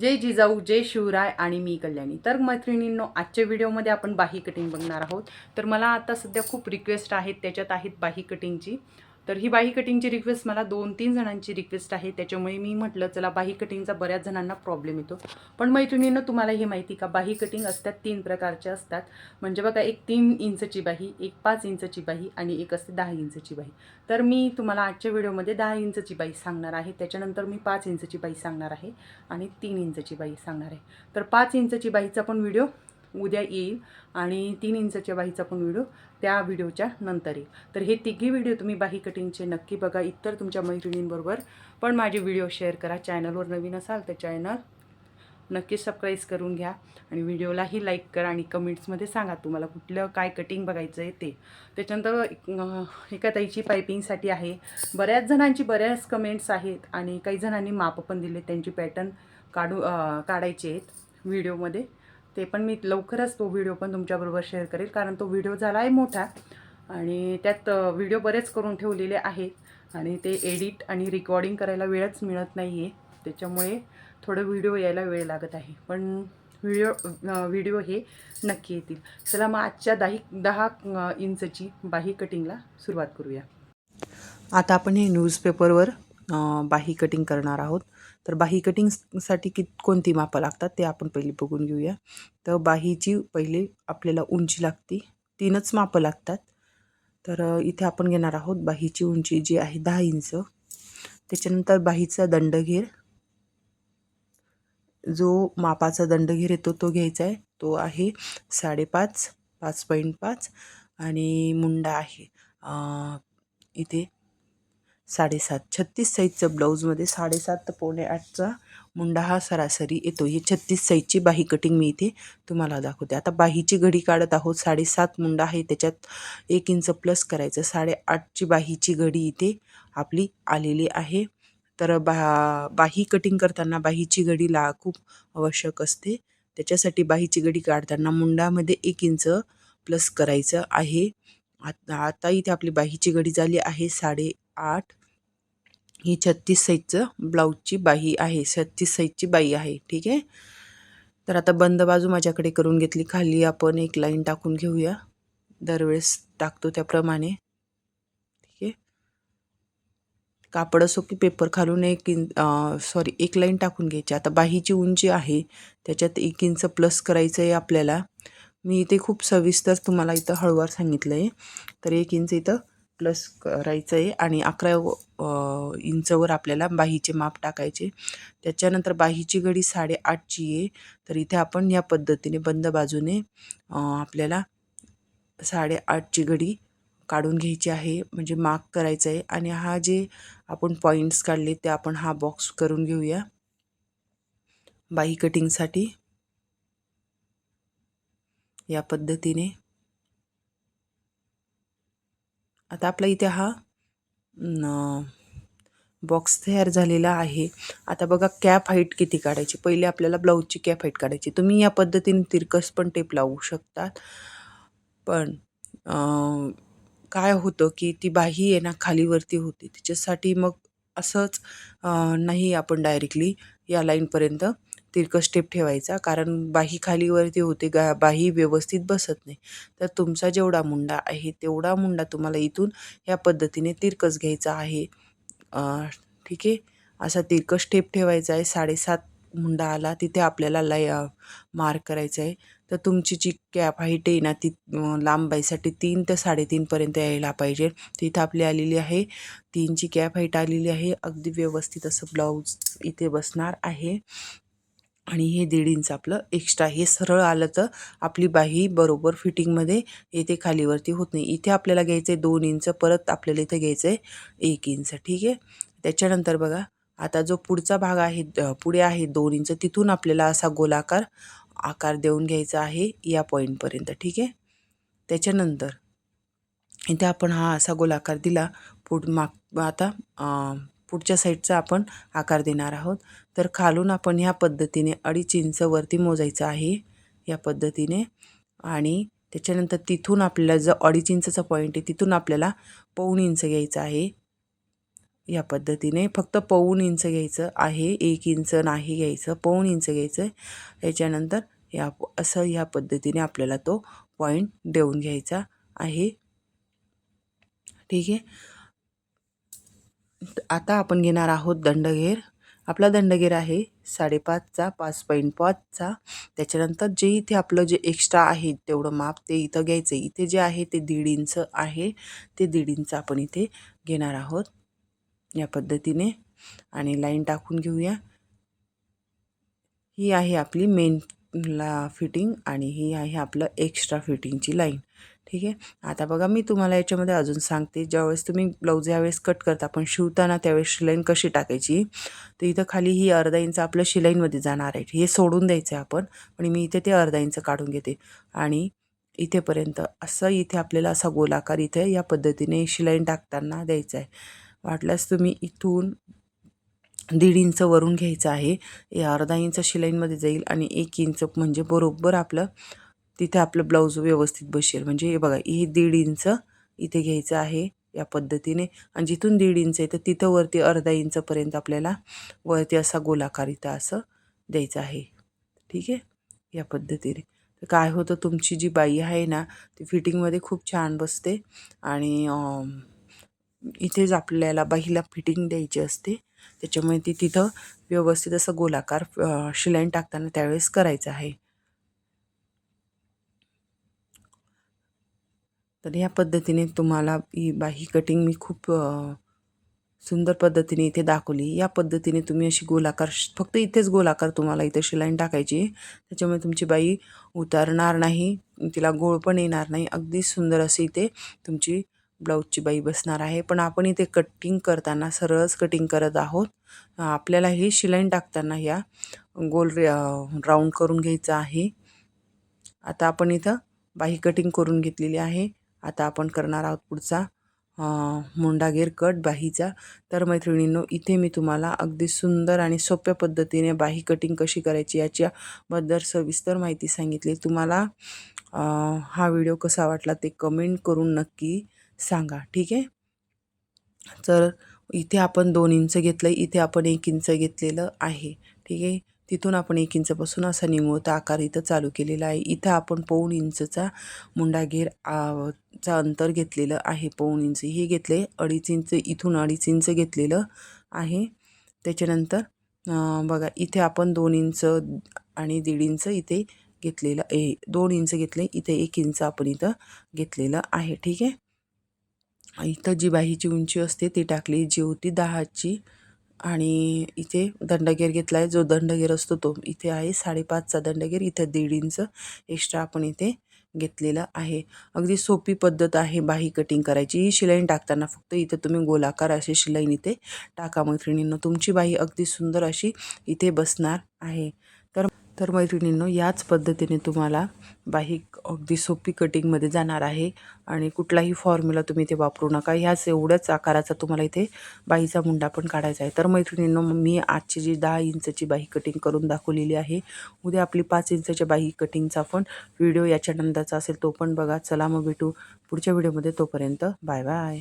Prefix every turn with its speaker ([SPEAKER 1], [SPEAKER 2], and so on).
[SPEAKER 1] जय जिजाऊ जय शिवराय आणि मी कल्याणी. तर मैत्रिणींनो आजच्या व्हिडिओमध्ये आपण बाही कटिंग बघणार आहोत. तर मला आता सध्या खूप रिक्वेस्ट आहेत त्याच्यात आहेत बाही कटिंगची. तर ही बाही कटिंगची रिक्वेस्ट मला दोन तीन जणांची रिक्वेस्ट आहे. त्याच्यामुळे मी म्हटलं चला बाही कटिंगचा बऱ्याच जणांना प्रॉब्लेम येतो. पण मैत्रिणीनं तुम्हाला हे माहिती का? बाही कटिंग असतात तीन प्रकारच्या असतात. म्हणजे बघा एक तीन इंचची बाही एक पाच इंचची बाही आणि एक असते दहा इंचची बाही. तर मी तुम्हाला आजच्या व्हिडिओमध्ये दहा इंचची बाई सांगणार आहे. त्याच्यानंतर मी पाच इंचची बाई सांगणार आहे आणि तीन इंचची बाई सांगणार आहे. तर पाच इंचची बाईचा पण व्हिडिओ उद्या येईल आणि तीन इंचच्या बाहीचा पण व्हिडिओ त्या व्हिडिओच्या नंतर येईल तर हे तिघी व्हिडिओ तुम्ही बाही कटिंगचे नक्की बघा. इतर तुमच्या मैत्रिणींबरोबर पण माझे व्हिडिओ शेअर करा. चॅनलवर नवीन असाल तर चॅनल नक्की सबस्क्राईब करून घ्या आणि व्हिडिओलाही लाईक करा आणि कमेंट्समध्ये सांगा तुम्हाला कुठलं काय कटिंग बघायचं आहे ते. त्याच्यानंतर एका ताईची पायपिंगसाठी आहे. बऱ्याच जणांची बऱ्याच कमेंट्स आहेत आणि काही जणांनी माप पण दिले. त्यांची पॅटर्न काढू काढायचे आहेत व्हिडिओमध्ये. ते पण मी लवकरच तो व्हिडिओ पण तुमच्याबरोबर शेअर करेल कारण तो व्हिडिओ झाला आहे मोठा आणि त्यात व्हिडिओ बरेच करून ठेवलेले आहेत आणि ते एडिट आणि रेकॉर्डिंग करायला वेळच मिळत नाही आहे त्याच्यामुळे थोडं व्हिडिओ यायला वेळ लागत आहे. पण व्हिडिओ व्हिडिओ हे नक्की येतील. चला मग आजच्या दही दहा इंचची बाही कटिंगला सुरुवात करूया. आता आपण हे न्यूजपेपरवर बाही कटिंग करणार आहोत. तर बाही कटिंगसाठी कित कोणती मापं लागतात ते आपण पहिले बघून घेऊया. तर बाहीची पहिले आपल्याला उंची लागते तीनच मापं लागतात. तर इथे आपण घेणार आहोत बाहीची उंची जी आहे दहा इंच. त्याच्यानंतर बाहीचा दंडघेर. जो मापाचा दंडघेर येतो तो घ्यायचा आहे. तो आहे साडेपाच पाच पॉईंट पाच आणि मुंडा आहे. इथे साडेसात. छत्तीस साईजचं ब्लाऊजमध्ये साडेसात तर पावणे आठचा मुंडा हा सरासरी येतो. ही छत्तीस साईजची बाही कटिंग मी इथे तुम्हाला दाखवते. आता बाहीची घडी काढत आहोत. साडेसात मुंडा आहे. त्याच्यात एक इंच प्लस करायचं. साडेआठची बाहीची घडी इथे आपली आलेली आहे. तर बा बाही कटिंग करताना बाहीची घडी ला खूप आवश्यक असते. त्याच्यासाठी बाहीची घडी काढताना मुंडामध्ये एक इंच प्लस करायचं आहे. आता आता इथे आपली बाहीची घडी झाली आहे. साडेआठ. ही छत्तीस साईजचं ब्लाऊजची बाही आहे. छत्तीस साईजची बाई आहे. ठीक आहे? तर आता बंद बाजू माझ्याकडे करून घेतली. खाली आपण एक लाईन टाकून घेऊया. दरवेळेस टाकतो त्याप्रमाणे. ठीक आहे? कापड असो की पेपर खालून एक इन सॉरी एक लाईन टाकून घ्यायची. आता बाहीची उंची आहे. त्याच्यात एक इंच प्लस करायचं आहे आपल्याला. मी इथे खूप सविस्तर तुम्हाला इथं हळूवार सांगितलं आहे तर एक इंच इथं प्लस करायचं आहे आणि अकरा इंचवर आपल्याला बाहीचे माप टाकायचे. त्याच्यानंतर बाहीची घडी साडेआठची आहे. तर इथे आपण या पद्धतीने बंद बाजूने आपल्याला साडेआठची घडी काढून घ्यायची आहे. म्हणजे मार्क करायचं आहे आणि हा जे आपण पॉईंट्स काढले ते आपण हा बॉक्स करून घेऊया. बाही कटिंगसाठी. या पद्धतीने. आता आपला इथे हा बॉक्स तयार झालेला आहे. आता बघा कॅप हाईट किती काढायची? पहिले आपल्याला ब्लाऊजची कॅप हाईट काढायची. तुम्ही या पद्धतीने तिरकस पण टेप लावू शकतात. पण काय होतं की ती बाही आहे ना खालीवरती होती. त्याच्यासाठी मग असंच नाही आपण डायरेक्टली या लाईनपर्यंत तिरकस स्टेप ठेवायचा. कारण बाही खालीवरती होते गा बाही व्यवस्थित बसत नाही. तर तुमचा जेवढा मुंडा आहे तेवढा मुंडा तुम्हाला इथून ह्या पद्धतीने तिरकस घ्यायचा आहे. ठीक आहे? असा तिरकस स्टेप ठेवायचा आहे. साडेसात मुंडा आला तिथे आपल्याला लय मार्क करायचा आहे. तर तुमची जी कॅप हाईट आहे ना ती लांबाईसाठी तीन ते साडेतीनपर्यंत यायला पाहिजे. तिथं आपली आलेली आहे. तीनची कॅप हाईट आलेली आहे. अगदी व्यवस्थित असं ब्लाऊज इथे बसणार आहे. आणि हे दीड इंच आपलं एक्स्ट्रा हे सरळ आलं तर आपली बाही बरोबर फिटिंगमध्ये येथे खालीवरती होत नाही. इथे आपल्याला घ्यायचं आहे दोन इंच परत आपल्याला इथे घ्यायचं आहे एक इंच. ठीक आहे? त्याच्यानंतर बघा आता जो पुढचा भाग आहे पुढे आहे दोन इंच तिथून आपल्याला असा गोलाकार आकार देऊन घ्यायचा आहे या पॉईंटपर्यंत ठीक आहे? त्याच्यानंतर इथे आपण हा असा गोलाकार दिला. पुढ माग आता पुढच्या साईडचा आपण आकार देणार आहोत. तर खालून आपण ह्या पद्धतीने अडीच इंच वरती मोजायचं आहे या पद्धतीने. आणि त्याच्यानंतर तिथून आपल्याला जो अडीच इंचचा पॉईंट आहे तिथून आपल्याला पौण इंच घ्यायचं आहे. या पद्धतीने फक्त पाऊण इंच घ्यायचं आहे एक इंच नाही घ्यायचं पाऊण इंच घ्यायचं. याच्यानंतर या असं या पद्धतीने आपल्याला तो पॉईंट देऊन घ्यायचा आहे. ठीक आहे? आता आपण घेणार आहोत दंडघेर. आपला दंडगेर आहे साडेपाचचा पाच पॉईंट पाचचा. त्याच्यानंतर जे इथे आपलं जे एक्स्ट्रा आहे तेवढं माप ते इथं घ्यायचं. इथे जे आहे ते दीड इंच आहे. ते दीड इंच आपण इथे घेणार आहोत. या पद्धतीने. आणि लाईन टाकून घेऊया. ही आहे आपली मेन ला फिटिंग आणि ही आहे आपलं एक्स्ट्रा फिटिंगची लाईन ठीक आहे? आता बघा मी तुम्हाला याच्यामध्ये अजून सांगते. ज्यावेळेस तुम्ही ब्लाऊज यावेळेस कट करता पण शिवताना त्यावेळेस शिलाईन कशी टाकायची? तर इथं खाली ही अर्धा इंच आपलं शिलाईनमध्ये जाणार आहे. हे सोडून द्यायचं आहे आपण पण मी इथे ते अर्धा इंच काढून घेते. आणि इथेपर्यंत असं इथे आपल्याला असा गोलाकार इथे या पद्धतीने शिलाईन टाकताना द्यायचं आहे वाटल्यास तुम्ही इथून दीड इंच वरून घ्यायचं आहे. हे अर्धा इंच शिलाईनमध्ये जाईल आणि एक इंच म्हणजे बरोबर आपलं तिथे आपलं ब्लाऊज व्यवस्थित बसेल. म्हणजे हे बघा हे दीड इंच इथे घ्यायचं आहे या पद्धतीने. आणि जिथून दीड इंच आहे तर तिथं वरती अर्धा इंचपर्यंत आपल्याला वरती असा गोलाकार इथं असं द्यायचं आहे. ठीक आहे? या पद्धतीने. तर काय होतं तुमची जी बाई आहे ना ती फिटिंगमध्ये खूप छान बसते. आणि इथेच आपल्याला बाईला फिटिंग द्यायची असते त्याच्यामुळे ती तिथं व्यवस्थित असं गोलाकार शिलाईन टाकताना त्यावेळेस करायचं आहे. तर ह्या पद्धतीने तुम्हाला ही बाही कटिंग मी खूप सुंदर पद्धतीने इथे दाखवली. या पद्धतीने तुम्ही अशी गोलाकार फक्त इथेच गोलाकार तुम्हाला इथे शिलाईन टाकायची. त्याच्यामुळे तुमची बाई उतारणार नाही तिला गोळ पण येणार नाही. अगदी सुंदर अशी इथे तुमची ब्लाऊजची बाई बसणार आहे. पण आपण इथे कटिंग करताना सरळच कटिंग करत आहोत. आपल्याला हे शिलाईन टाकताना या गोल राऊंड करून घ्यायचं आहे. आता आपण इथं बाही कटिंग करून घेतलेली आहे. आता आपण करणार आहोत पुढचा मुंडागेर कट बाहीचा. तर मैत्रिणींनो इथे मी तुम्हाला अगदी सुंदर आणि सोप्या पद्धतीने बाही कटिंग कशी करायची याच्याबद्दल सविस्तर माहिती सांगितली. तुम्हाला हा व्हिडिओ कसा वाटला ते कमेंट करून नक्की सांगा. ठीक आहे? तर इथे आपण दोन इंच घेतलं इथे आपण एक इंच घेतलेलं आहे. ठीक आहे? तिथून आपण एक इंचपासून असा निमुळता आकार इथं चालू केलेला आहे. इथं आपण पौण इंचचा मुंडागेर चा अंतर घेतलेलं आहे. पाऊण इंच हे घेतले अडीच इंच इथून अडीच इंच घेतलेलं आहे. त्याच्यानंतर बघा इथे आपण दोन इंच आणि दीड इंच इथे घेतलेलं आहे. दोन इंच घेतले इथे एक इंच आपण इथं घेतलेलं आहे. ठीक आहे? इथं जी बाहीची उंची असते ती टाकली. जी होती दहाची आणि इथे दंडगेर घेतला आहे जो दंडगेर असतो तो इथे आहे. साडेपाचचा दंडगेर. इथे दीड इंच एक्स्ट्रा आपण इथे घेतलेलं आहे. अगदी सोपी पद्धत आहे बाही कटिंग करायची. ही शिलाईन टाकताना फक्त इथे तुम्ही गोलाकार अशी शिलाईन इथे टाका मैत्रिणींना. तुमची बाही अगदी सुंदर अशी इथे बसणार आहे. तर मैत्रिणींनो याच पद्धतीने तुम्हाला बाही अगदी सोपी कटिंगमध्ये जाणार आहे आणि कुठलाही फॉर्म्युला तुम्ही इथे वापरू नका. ह्याच एवढ्याच आकाराचा तुम्हाला इथे बाईचा मुंडा पण काढायचा आहे. तर मैत्रिणींनो मी आजची जी दहा इंचची बाही कटिंग करून दाखवलेली आहे उद्या आपली पाच इंचच्या बाही कटिंगचा पण व्हिडिओ याच्यानंतरचा असेल तो पण बघा. चला मग भेटू पुढच्या व्हिडिओमध्ये तोपर्यंत बाय बाय.